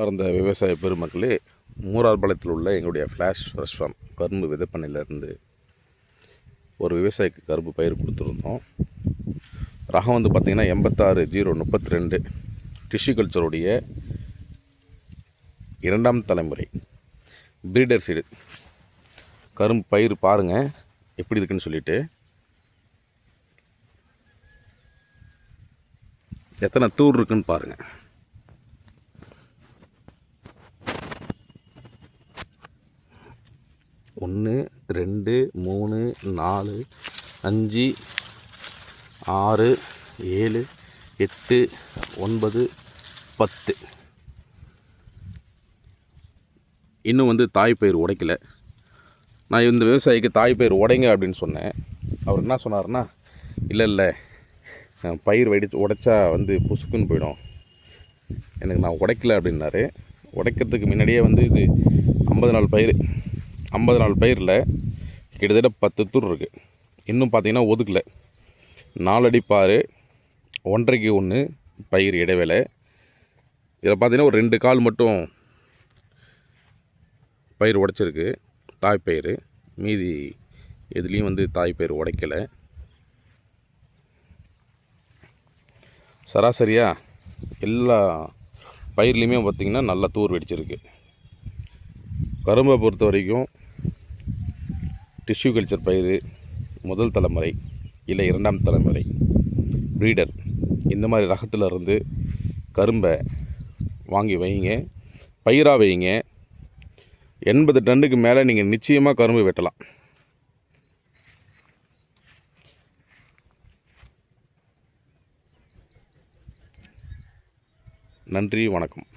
சார்ந்த விவசாய பெருமக்களே மூரார்பாளையத்தில் உள்ள எங்களுடைய ஃப்ளாஷ் ஃப்ரெஷ் ஃபார்ம் கரும்பு விதைப்பண்ணையிலேருந்து ஒரு விவசாயிக்கு கரும்பு பயிர் கொடுத்துருந்தோம். ரகம் வந்து பார்த்திங்கன்னா எண்பத்தாறு ஜீரோ முப்பத்தி ரெண்டு டிஷ்யூ கல்ச்சருடைய இரண்டாம் தலைமுறை. பிரீடர் சீடு கரும்பு பயிர் பாருங்கள் எப்படி இருக்குன்னு சொல்லிட்டு. எத்தனை தூர் இருக்குன்னு பாருங்கள் ஒன்று ரெண்டு மூணு நாலு அஞ்சு ஆறு ஏழு எட்டு ஒன்பது பத்து. இன்னும் வந்து தாய்ப்பயிர் உடைக்கல. நான் இந்த விவசாயிக்கு தாய்ப்பயிர் உடைங்க அப்படின்னு சொன்னேன். அவர் என்ன சொன்னார்னா இல்லை இல்லை பயிர் வெடிச்சு உடைச்சா வந்து புசுக்குன்னு போயிடும். எனக்கு நான் உடைக்கல அப்படின்னாரு. உடைக்கிறதுக்கு முன்னாடியே வந்து இது ஐம்பது நாள் பயிர் ஐம்பது நாள் பயிரில் கிட்டத்தட்ட பத்து தூர் இருக்குது இன்னும் பார்த்தீங்கன்னா ஒதுக்கல. நாலடி பாரு ஒன்றரைக்கு ஒன்று பயிர் இடைவேளை. இதில் பார்த்திங்கன்னா ஒரு ரெண்டு கால் மட்டும் பயிர் உடைச்சிருக்கு. தாய்ப்பயிர் மீதி எதுலேயும் வந்து தாய்ப்பயிர் உடைக்கலை. சராசரியாக எல்லா பயிர்லேயுமே பார்த்திங்கன்னா நல்லா தூர் வெடிச்சிருக்கு. கரும்பை பொறுத்த வரைக்கும் டிஷ்யூ கல்ச்சர் பயிர் முதல் தலைமுறை இல்லை இரண்டாம் தலைமுறை ப்ரீடர் இந்த மாதிரி ரகத்தில் இருந்து கரும்பை வாங்கி வைங்க பயிராக வைங்க. எண்பது டன்னுக்கு மேலே நீங்கள் நிச்சயமாக கரும்பு வெட்டலாம். நன்றி வணக்கம்.